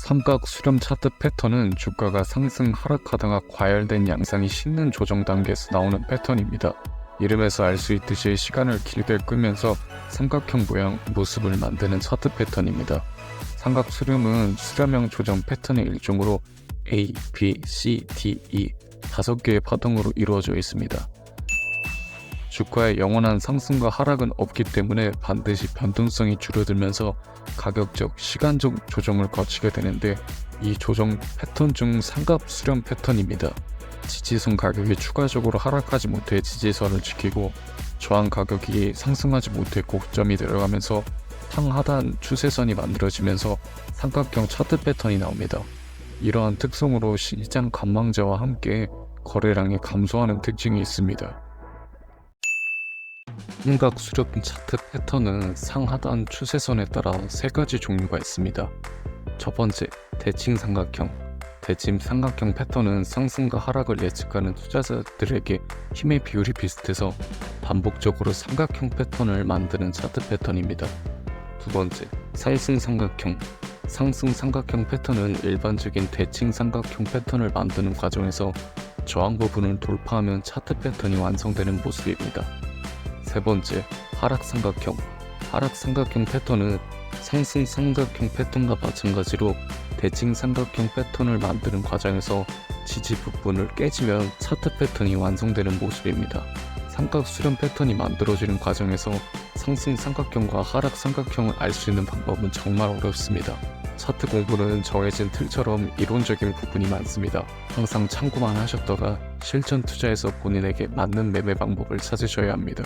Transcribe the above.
삼각 수렴 차트 패턴은 주가가 상승 하락하다가 과열된 양상이 씻는 조정 단계에서 나오는 패턴입니다. 이름에서 알 수 있듯이 시간을 길게 끌면서 삼각형 모양 모습을 만드는 차트 패턴입니다. 삼각 수렴은 수렴형 조정 패턴의 일종으로 A, B, C, D, E 다섯 개의 파동으로 이루어져 있습니다. 주가의 영원한 상승과 하락은 없기 때문에 반드시 변동성이 줄어들면서 가격적, 시간적 조정을 거치게 되는데 이 조정 패턴 중 삼각 수렴 패턴입니다. 지지선 가격이 추가적으로 하락하지 못해 지지선을 지키고 저항 가격이 상승하지 못해 고점이 내려가면서 상하단 추세선이 만들어지면서 삼각형 차트 패턴이 나옵니다. 이러한 특성으로 시장 관망자와 함께 거래량이 감소하는 특징이 있습니다. 삼각 수렴 차트 패턴은 상하단 추세선에 따라 세 가지 종류가 있습니다. 첫 번째, 대칭 삼각형. 대칭 삼각형 패턴은 상승과 하락을 예측하는 투자자들에게 힘의 비율이 비슷해서 반복적으로 삼각형 패턴을 만드는 차트 패턴입니다. 두 번째, 사이승 삼각형. 상승 삼각형 패턴은 일반적인 대칭 삼각형 패턴을 만드는 과정에서 저항 부분을 돌파하면 차트 패턴이 완성되는 모습입니다. 세 번째, 하락 삼각형. 하락 삼각형 패턴은 상승 삼각형 패턴과 마찬가지로 대칭 삼각형 패턴을 만드는 과정에서 지지 부분을 깨지면 차트 패턴이 완성되는 모습입니다. 삼각 수렴 패턴이 만들어지는 과정에서 상승 삼각형과 하락 삼각형을 알 수 있는 방법은 정말 어렵습니다. 차트 공부는 정해진 틀처럼 이론적인 부분이 많습니다. 항상 참고만 하셨다가 실전 투자에서 본인에게 맞는 매매 방법을 찾으셔야 합니다.